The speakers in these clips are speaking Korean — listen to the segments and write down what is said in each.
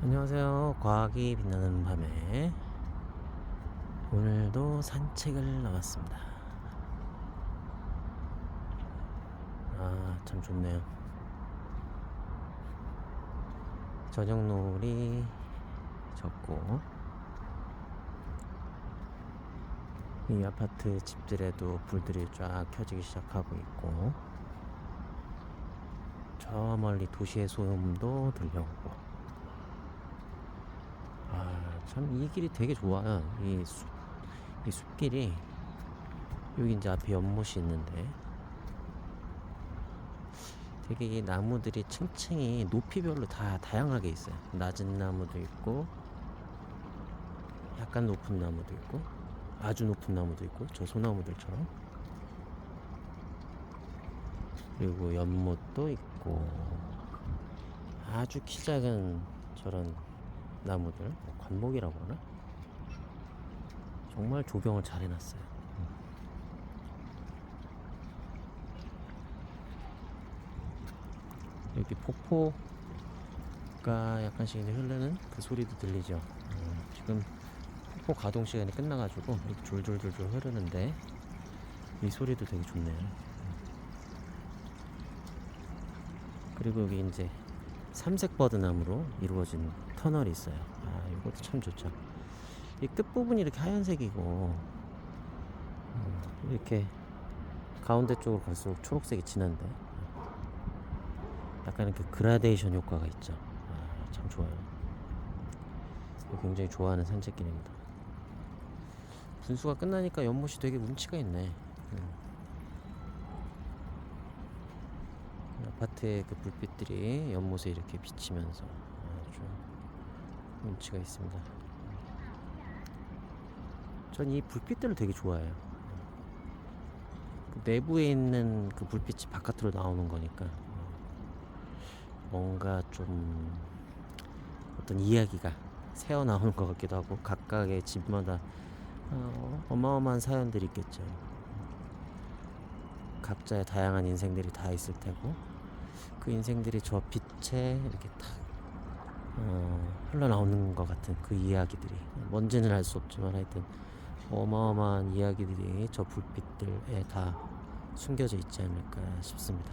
안녕하세요. 과학이 빛나는 밤에 오늘도 산책을 나왔습니다. 아, 참 좋네요. 저녁 노을이 졌고 이 아파트 집들에도 불들이 쫙 켜지기 시작하고 있고 저 멀리 도시의 소음도 들려오고 아, 참 이 길이 되게 좋아요. 이 숲, 이 숲길이 여기 이제 앞에 연못이 있는데 되게 이 나무들이 층층이 높이별로 다 다양하게 있어요. 낮은 나무도 있고 약간 높은 나무도 있고 아주 높은 나무도 있고 저 소나무들처럼 그리고 연못도 있고 아주 키 작은 저런 나무들 뭐 관목이라고 하나? 정말 조경을 잘 해놨어요. 음. 여기 폭포가 약간씩 흐르는 그 소리도 들리죠. 음, 지금 폭포 가동 시간이 끝나가지고 이렇게 졸졸졸졸 흐르는데 이 소리도 되게 좋네요. 음. 그리고 여기 이제 삼색 버드나무로 이루어진 터널이 있어요. 아, 이것도 참 좋죠. 이 끝부분이 이렇게 하얀색이고, 음, 이렇게 가운데 쪽으로 갈수록 초록색이 진한데, 약간 이렇게 그라데이션 효과가 있죠. 아, 참 좋아요. 굉장히 좋아하는 산책길입니다. 분수가 끝나니까 연못이 되게 운치가 있네. 음. 아파트의 그 불빛들이 연못에 이렇게 비치면서 아주 운치가 있습니다. 전 이 불빛들을 되게 좋아해요. 그 내부에 있는 그 불빛이 바깥으로 나오는 거니까 뭔가 좀 어떤 이야기가 새어 나오는 것 같기도 하고 각각의 집마다 어, 어마어마한 사연들이 있겠죠. 각자의 다양한 인생들이 다 있을 테고 그 인생들이 저 빛에 이렇게 탁 어, 흘러나오는 것 같은 그 이야기들이 뭔지는 알 수 없지만 하여튼 어마어마한 이야기들이 저 불빛들에 다 숨겨져 있지 않을까 싶습니다.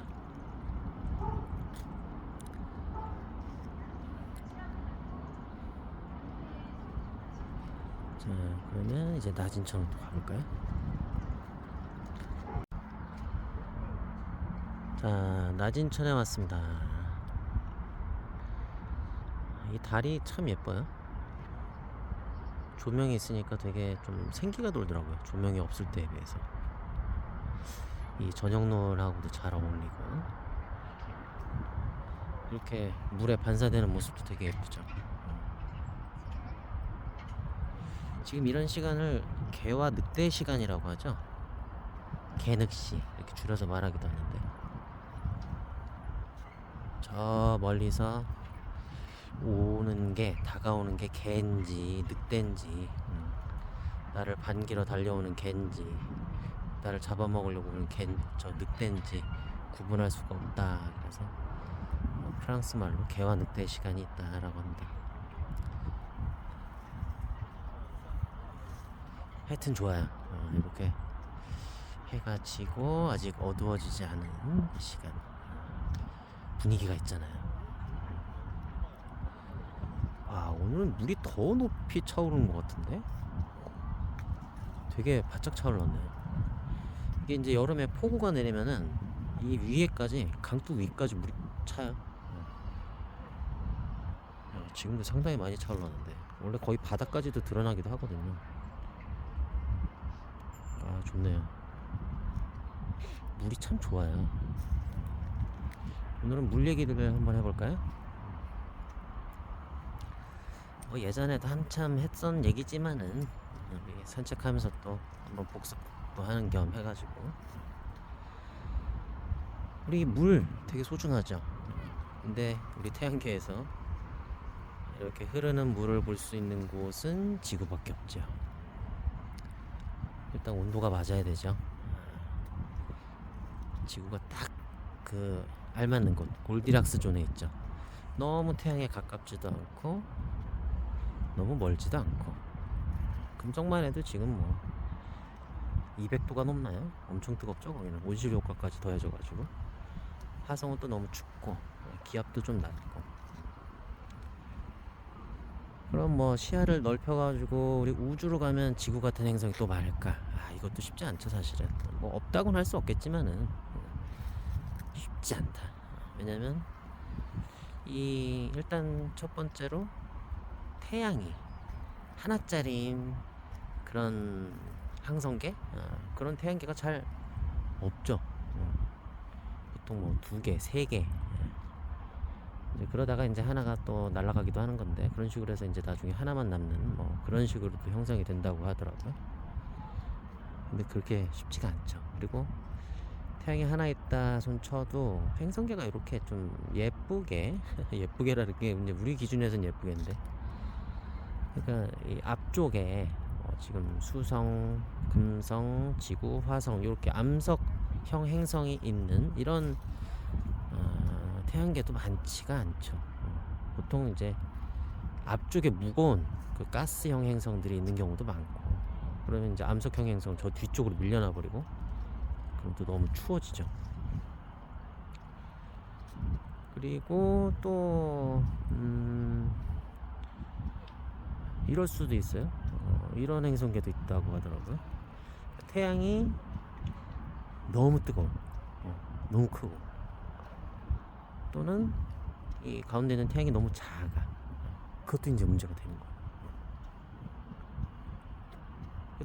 자, 그러면 이제 낮은 천으로 가볼까요? 자, 낮은 천에 왔습니다. 이 달이 참 예뻐요. 조명이 있으니까 되게 좀 생기가 돌더라고요. 조명이 없을 때에 비해서. 이 저녁 노을하고도 잘 어울리고. 이렇게 물에 반사되는 모습도 되게 예쁘죠. 지금 이런 시간을 개와 늑대 시간이라고 하죠. 개늑시 이렇게 줄여서 말하기도 하는데 저 멀리서 오는 게 다가오는 게 개인지 늑대인지 음, 나를 반기러 달려오는 개인지 나를 잡아먹으려고 오는 개저 늑대인지 구분할 수가 없다 그래서 어, 프랑스 말로 개와 늑대의 시간이 있다라고 합니다. 하여튼 좋아요. 어, 이렇게 해가 지고 아직 어두워지지 않은 이 시간 분위기가 있잖아요. 와 오늘은 물이 더 높이 차오르는 것 같은데 되게 바짝 차올랐네요. 이게 이제 여름에 폭우가 내리면은 이 위에까지 강둑 위까지 물이 차요. 야, 지금도 상당히 많이 차올랐는데 원래 거의 바닥까지도 드러나기도 하거든요. 아 좋네요. 물이 참 좋아요. 오늘은 물 얘기를 한번 해볼까요? 뭐 예전에도 한참 했던 얘기지만은 우리 산책하면서 또 한번 복습도 하는 겸 해가지고 우리 물 되게 소중하죠. 근데 우리 태양계에서 이렇게 흐르는 물을 볼 수 있는 곳은 지구밖에 없죠. 일단 온도가 맞아야 되죠. 지구가 딱 그 알맞는 곳 골디락스 존에 있죠. 너무 태양에 가깝지도 않고 너무 멀지도 않고 금성만 해도 지금 뭐 200도가 넘나요? 엄청 뜨겁죠 거기는 온실 효과까지 더해져가지고 화성은 또 너무 춥고 기압도 좀 낮고 그럼 뭐 시야를 넓혀가지고 우리 우주로 가면 지구 같은 행성이 또 많을까? 아 이것도 쉽지 않죠 사실은 뭐 없다고는 할 수 없겠지만은 쉽지 않다. 왜냐면 이 일단 첫 번째로 태양이 하나짜린 그런 항성계 어, 그런 태양계가 잘 없죠. 어, 보통 뭐 두 개, 세 개. 예. 이제 그러다가 이제 하나가 또 날아가기도 하는 건데 그런 식으로 해서 이제 나중에 하나만 남는 뭐 그런 식으로 또 형성이 된다고 하더라고요. 근데 그렇게 쉽지가 않죠. 그리고 태양이 하나 있다 손 쳐도 행성계가 이렇게 좀 예쁘게 예쁘게라는 게 이제 우리 기준에서는 예쁘겠는데 그러니까 이 앞쪽에 어 지금 수성, 금성, 지구, 화성 이렇게 암석형 행성이 있는 이런 어, 태양계도 많지가 않죠. 어, 보통 이제 앞쪽에 무거운 그 가스형 행성들이 있는 경우도 많고 그러면 이제 암석형 행성 저 뒤쪽으로 밀려나 버리고 그럼 또 너무 추워지죠. 그리고 또 음, 이럴 수도 있어요. 어, 이런 행성계도 있다고 하더라고요. 태양이 너무 뜨거워, 어, 너무 크고 또는 이 가운데 있는 태양이 너무 작아. 그것도 이제 문제가 되는 거예요.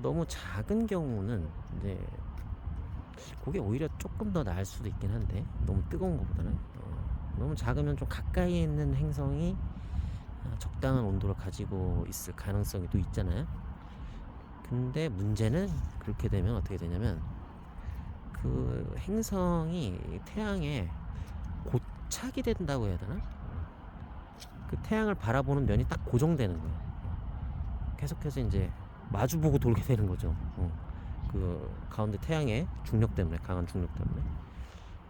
너무 작은 경우는 이제 그게 오히려 조금 더 나을 수도 있긴 한데 너무 뜨거운 것보다는 어, 너무 작으면 좀 가까이 있는 행성이 어, 적당한 온도를 가지고 있을 가능성이 또 있잖아요. 근데 문제는 그렇게 되면 어떻게 되냐면 그 행성이 태양에 고착이 된다고 해야 되나? 그 태양을 바라보는 면이 딱 고정되는 거예요. 계속해서 이제 마주보고 돌게 되는 거죠. 어. 그 가운데 태양의 중력 때문에 강한 중력 때문에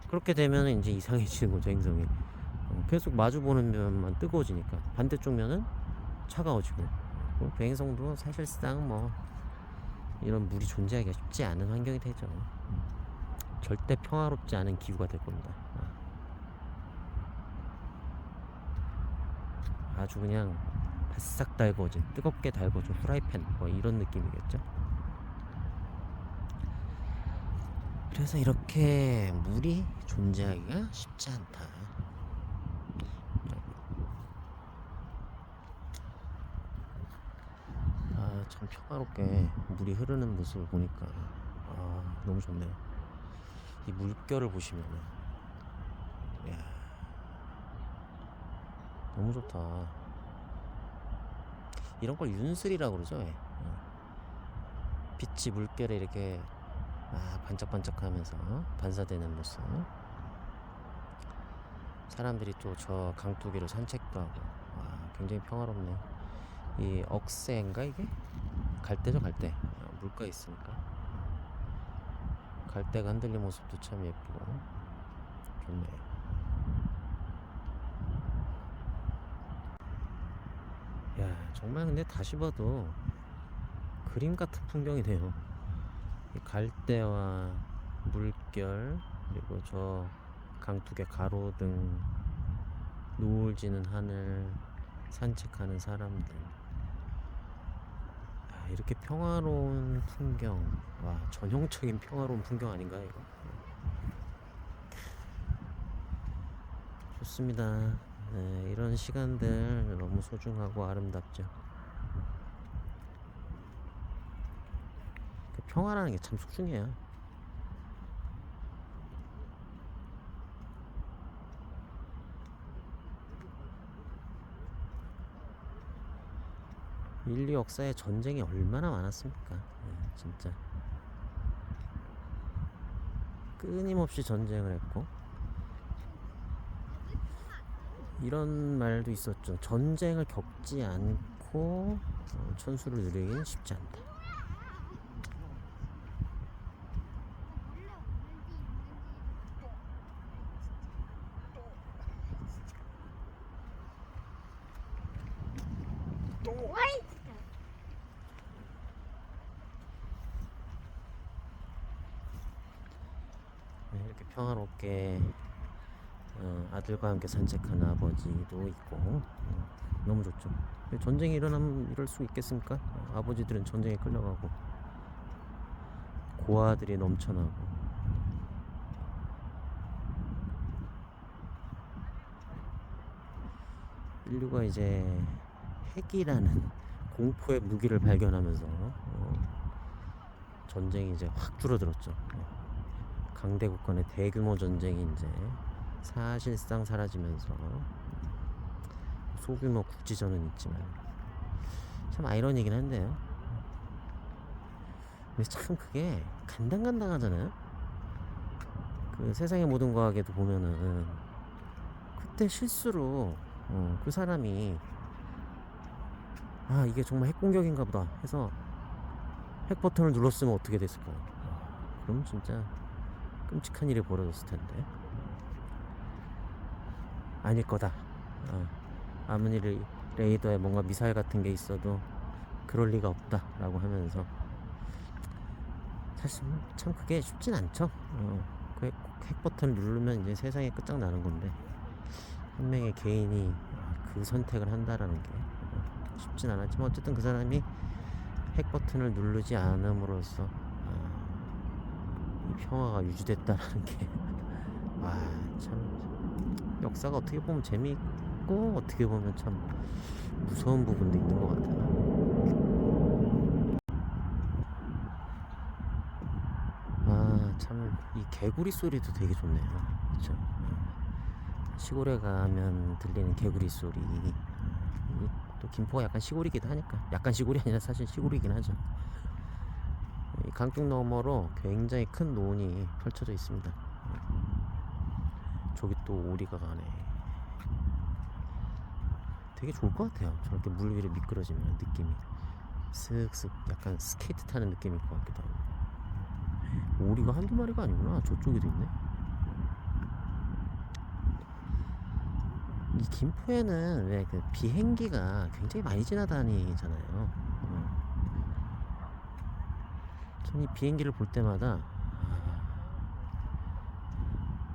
그렇게 되면 이제 이상해지는 거죠 행성이 어, 계속 마주 보는 면만 뜨거워지니까 반대쪽 면은 차가워지고 어, 그 행성도 사실상 뭐 이런 물이 존재하기가 쉽지 않은 환경이 되죠 음. 절대 평화롭지 않은 기후가 될 겁니다 어. 아주 그냥 바싹 달궈진 뜨겁게 달궈진 후라이팬 뭐 이런 느낌이겠죠 그래서 이렇게 물이 존재하기가 쉽지 않다. 아, 참 평화롭게 물이 흐르는 모습을 보니까 아, 너무 좋네요. 이 물결을 보시면은 이야, 너무 좋다. 이런 걸 윤슬이라고 그러죠. 예. 어. 빛이 물결에 이렇게 막 반짝반짝하면서 반사되는 모습. 사람들이 또 저 강두기로 산책도 하고 와, 굉장히 평화롭네요. 이 억새인가 이게? 갈대죠 갈대. 어, 물가 있으니까. 갈대가 흔들린 모습도 참 예쁘고 좋네요. 야 정말 근데 다시 봐도 그림 같은 풍경이네요. 이 갈대와 물결 그리고 저 강둑의 가로등 노을 지는 하늘 산책하는 사람들 아, 이렇게 평화로운 풍경. 와 전형적인 평화로운 풍경 아닌가요 이거? 좋습니다. 네, 이런 시간들 너무 소중하고 아름답죠. 그 평화라는 게 참 소중해요. 인류 역사에 전쟁이 얼마나 많았습니까? 네, 진짜 끊임없이 전쟁을 했고 이런 말도 있었죠. 전쟁을 겪지 않고 어, 천수를 누리기는 쉽지 않다. 평화롭게 어, 아들과 함께 산책하는 아버지도 있고 어, 너무 좋죠. 전쟁이 일어나면 이럴 수 있겠습니까? 어, 아버지들은 전쟁에 끌려가고 고아들이 넘쳐나고 인류가 이제 핵이라는 공포의 무기를 발견하면서 어, 전쟁이 이제 확 줄어들었죠. 어, 강대국 간의 대규모 전쟁이 이제 사실상 사라지면서 소규모 국지전은 있지만 참 아이러니긴 한데요. 근데 참 그게 간당간당하잖아요. 그 세상의 모든 과학에도 보면은 그때 실수로 어, 그 사람이 아 이게 정말 핵 공격인가 보다 해서 핵 버튼을 눌렀으면 어떻게 됐을까요? 그럼 진짜 끔찍한 일이 벌어졌을 텐데 아닐 거다. 어, 아무리 레- 레이더에 뭔가 미사일 같은 게 있어도 그럴 리가 없다 라고 하면서 사실 참 그게 쉽진 않죠. 어, 그 핵, 핵 버튼을 누르면 이제 세상이 끝장나는 건데 한 명의 개인이 그 선택을 한다라는 게 어, 쉽진 않았지만 어쨌든 그 사람이 핵 버튼을 누르지 않음으로써 평화가 유지됐다라는 게 와 참 역사가 어떻게 보면 재미있고 어떻게 보면 참 무서운 부분도 있는 것 같아요. 아 참 이 개구리 소리도 되게 좋네요. 그렇죠. 시골에 가면 들리는 개구리 소리. 이- 또 김포가 약간 시골이기도 하니까 약간 시골이 아니라 사실 시골이긴 하죠. 이 강둑 너머로 굉장히 큰 논이 펼쳐져 있습니다. 저기 또 오리가 가네. 되게 좋을 것 같아요. 저렇게 물 위를 미끄러지면 느낌이 쓱쓱 약간 스케이트 타는 느낌일 것 같기도 하고. 오리가 한두 마리가 아니구나. 저쪽에도 있네. 이 김포에는 왜 그 비행기가 굉장히 많이 지나다니잖아요. 어. 전이 비행기를 볼 때마다 아,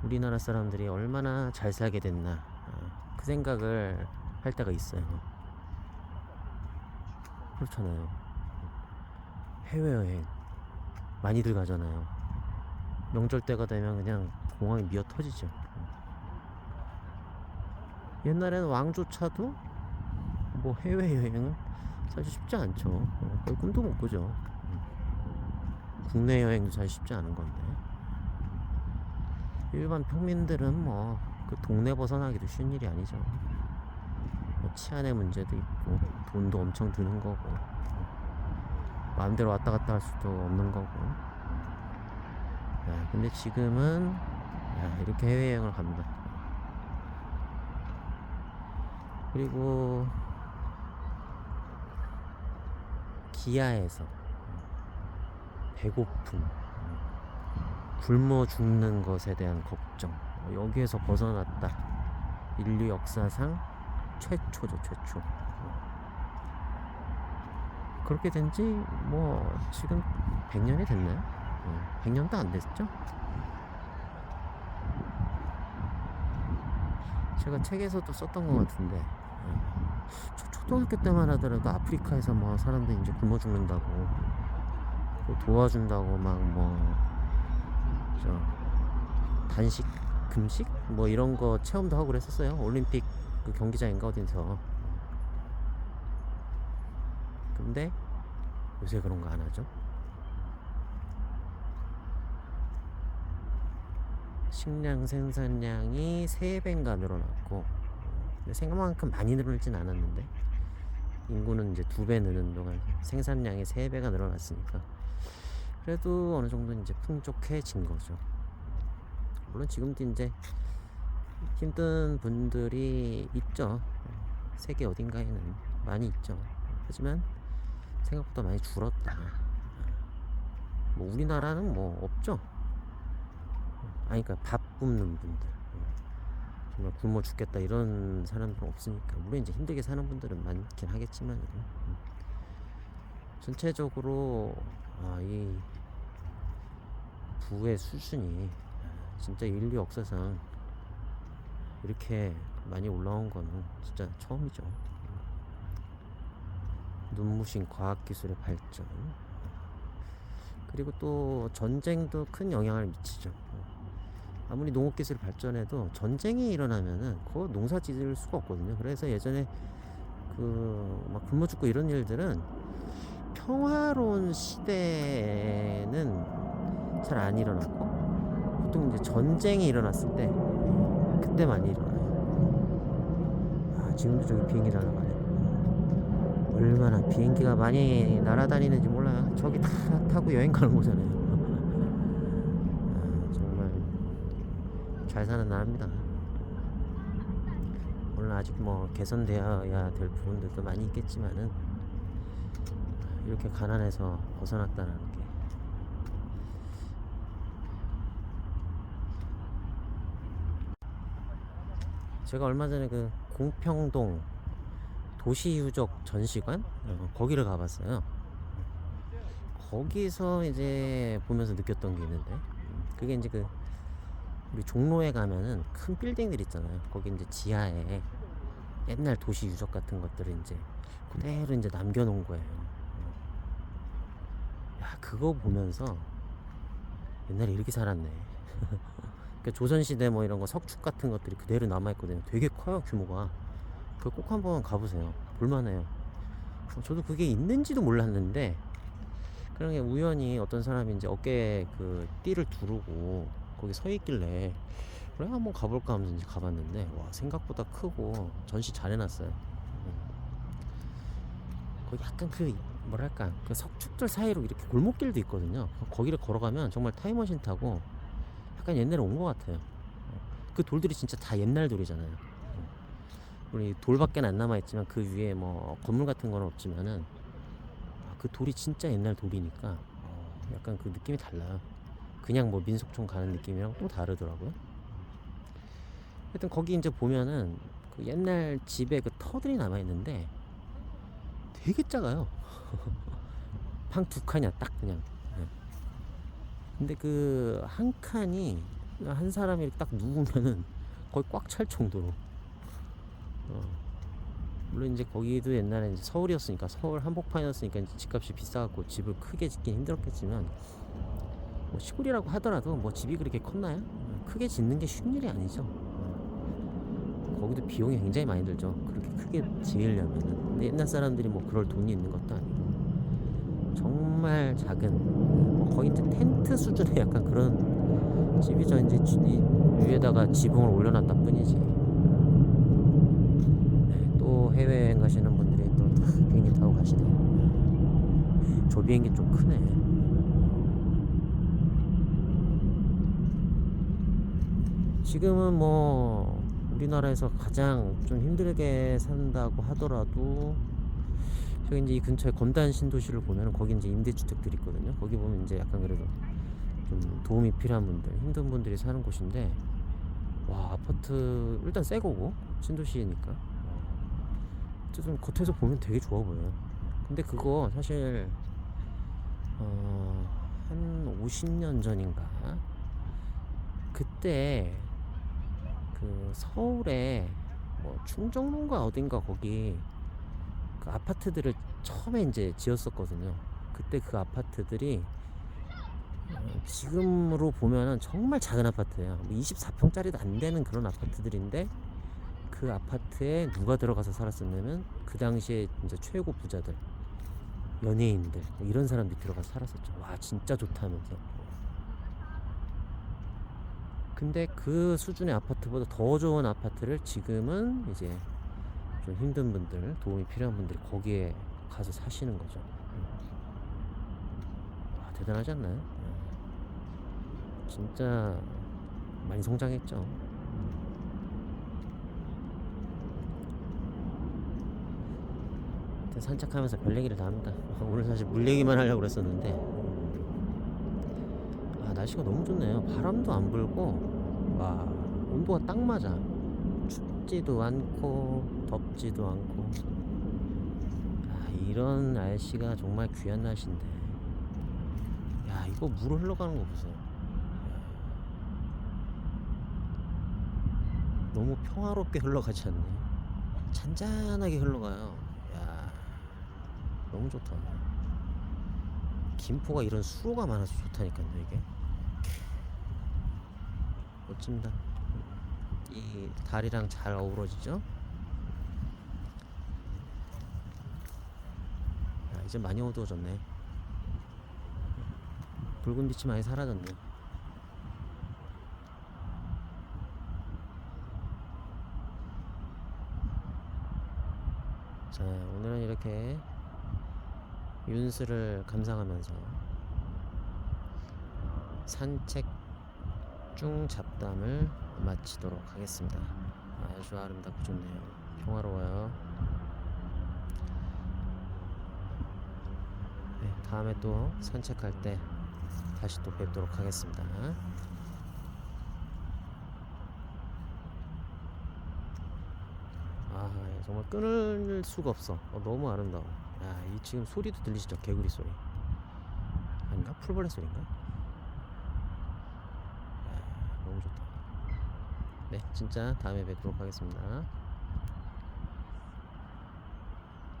우리나라 사람들이 얼마나 잘 살게 됐나 아, 그 생각을 할 때가 있어요. 그렇잖아요. 해외여행 많이들 가잖아요. 명절 때가 되면 그냥 공항이 미어 터지죠. 옛날에는 왕조차도 뭐 해외여행은 사실 쉽지 않죠. 어, 거의 꿈도 못 꾸죠. 음. 국내 여행도 사실 쉽지 않은 건데. 일반 평민들은 뭐 그 동네 벗어나기도 쉬운 일이 아니죠. 뭐 치안의 문제도 있고 돈도 엄청 드는 거고 마음대로 왔다 갔다 할 수도 없는 거고. 야, 근데 지금은 야, 이렇게 해외여행을 갑니다. 그리고 기아에서 배고픔, 굶어 죽는 것에 대한 걱정 어, 여기에서 벗어났다. 인류 역사상 최초죠, 최초. 그렇게 된 지 뭐 지금 100년이 됐나요? 100년도 안 됐죠? 제가 책에서도 썼던 것 같은데 초- 초등학교 때만 하더라도 아프리카에서 뭐 사람들이 이제 굶어 죽는다고 그 도와준다고 막뭐저 단식 금식? 뭐 이런 거 체험도 하고 그랬었어요. 올림픽 그 경기장인가 어딘서. 근데 요새 그런 거 안 하죠? 식량 생산량이 3배인가 늘어났고 생각만큼 많이 늘어나진 않았는데 인구는 이제 두배 느는 동안 생산량이 3배가 늘어났으니까 그래도 어느 정도 이제 풍족해진 거죠. 물론 지금도 이제 힘든 분들이 있죠. 세계 어딘가에는 많이 있죠. 하지만 생각보다 많이 줄었다. 뭐 우리나라는 뭐 없죠. 아니 그러니까 밥 굶는 분들. 정말 굶어 죽겠다 이런 사람들은 없으니까. 물론 이제 힘들게 사는 분들은 많긴 하겠지만 음. 전체적으로 아, 이 부의 수준이 진짜 인류 역사상 이렇게 많이 올라온 거는 진짜 처음이죠. 눈부신 과학기술의 발전. 그리고 또 전쟁도 큰 영향을 미치죠. 아무리 농업기술이 발전해도 전쟁이 일어나면은 그거 농사 지을 수가 없거든요. 그래서 예전에 그막 굶어 죽고 이런 일들은 평화로운 시대에는 잘 안 일어났고 보통 이제 전쟁이 일어났을 때 그때 많이 일어나요. 아 지금도 저기 비행기 날아가네. 얼마나 비행기가 많이 날아다니는지 몰라요. 저기 다 타고 여행 가는 거잖아요. 아, 정말 잘 사는 나라입니다. 물론 아직 뭐 개선되어야 될 부분들도 많이 있겠지만은 이렇게 가난해서 벗어났다는 게 제가 얼마 전에 그 공평동 도시유적 전시관 어, 거기를 가봤어요. 거기서 이제 보면서 느꼈던 게 있는데 음, 그게 이제 그 우리 종로에 가면은 큰 빌딩들 있잖아요. 거기 이제 지하에 옛날 도시 유적 같은 것들을 이제 그대로 이제 남겨놓은 거예요. 어. 야 그거 보면서 옛날에 이렇게 살았네. 그러니까 조선시대 뭐 이런 거 석축 같은 것들이 그대로 남아있거든요. 되게 커요 규모가. 그꼭 한번 가보세요. 볼만해요. 저도 그게 있는지도 몰랐는데 그런 게 우연히 어떤 사람이 이제 어깨에 그 띠를 두르고 거기 서 있길래 그래 한번 가볼까 하면서 이제 가봤는데 와 생각보다 크고 전시 잘 해놨어요. 음. 거기 약간 그 뭐랄까 그 석축들 사이로 이렇게 골목길도 있거든요. 거기를 걸어가면 정말 타임머신 타고 약간 옛날에 온 것 같아요. 그 돌들이 진짜 다 옛날 돌이잖아요. 우리 돌밖에 안 남아 있지만 그 위에 뭐 건물 같은 건 없지만은 아, 그 돌이 진짜 옛날 돌이니까 어, 약간 그 느낌이 달라요. 그냥 뭐 민속촌 가는 느낌이랑 또 다르더라고요. 하여튼 거기 이제 보면은 그 옛날 집에 그 터들이 남아 있는데 되게 작아요. 방 두 칸이야 딱 그냥. 예. 근데 그 한 칸이 한 사람이 딱 누우면은 거의 꽉 찰 정도로. 어. 물론 이제 거기도 옛날에 이제 서울이었으니까 서울 한복판이었으니까 집값이 비싸갖고 집을 크게 짓긴 힘들었겠지만 뭐 시골이라고 하더라도 뭐 집이 그렇게 컸나요? 크게 짓는 게 쉬운 일이 아니죠. 어. 거기도 비용이 굉장히 많이 들죠. 그렇게 크게 지으려면은. 근데 옛날 사람들이 뭐 그럴 돈이 있는 것도 아니고 정말 작은 뭐 거의 텐트 수준의 약간 그런 집이죠. 이제 위에다가 지붕을 올려놨다 뿐이지. 네, 또 해외여행 가시는 분들이 또다 비행기 타고 가시네요. 저 비행기 좀 크네. 지금은 뭐 우리나라에서 가장 좀 힘들게 산다고 하더라도 저기 이제 이 근처에 검단 신도시를 보면 거기 이제 임대주택들이 있거든요. 거기 보면 이제 약간 그래도 좀 도움이 필요한 분들, 힘든 분들이 사는 곳인데 와 아파트 일단 새 거고 신도시니까 어쨌든 겉에서 보면 되게 좋아 보여요. 근데 그거 사실 어, 한 50년 전인가 그때 그 서울에 뭐 충정로인가 어딘가 거기 그 아파트들을 처음에 이제 지었었거든요. 그때 그 아파트들이 어, 지금으로 보면은 정말 작은 아파트예요. 24평짜리도 안 되는 그런 아파트들인데 그 아파트에 누가 들어가서 살았었냐면 그 당시에 이제 최고 부자들, 연예인들 뭐 이런 사람들이 들어가서 살았었죠. 와 진짜 좋다면서. 근데 그 수준의 아파트보다 더 좋은 아파트를 지금은 이제 좀 힘든 분들, 도움이 필요한 분들이 거기에 가서 사시는 거죠. 음. 와, 대단하지 않나요? 음. 진짜 많이 성장했죠. 하여튼 산책하면서 별 얘기를 다 합니다. 오늘 사실 물 얘기만 하려고 그랬었는데 아 날씨가 너무 좋네요. 바람도 안 불고 와 온도가 딱 맞아. 춥지도 않고 덥지도 않고 아 이런 날씨가 정말 귀한 날씨인데 야 이거 물 흘러가는 거 보세요. 야. 너무 평화롭게 흘러가지 않네. 잔잔하게 흘러가요. 야, 너무 좋다. 김포가 이런 수로가 많아서 좋다니까요, 이게. 멋집니다. 이 달이랑 잘 어우러지죠? 야, 이제 많이 어두워졌네. 붉은 빛이 많이 사라졌네. 자, 오늘은 이렇게 윤스를 감상하면서 산책 중 잡담을 마치도록 하겠습니다. 아주 아름답고 좋네요. 평화로워요. 네, 다음에 또 산책할 때 다시 또 뵙도록 하겠습니다. 아, 예, 정말 끊을 수가 없어. 어, 너무 아름다워. 야, 이 지금 소리도 들리시죠? 개구리 소리. 아닌가? 풀벌레 소리인가? 야, 너무 좋다. 네, 진짜 다음에 뵙도록 하겠습니다.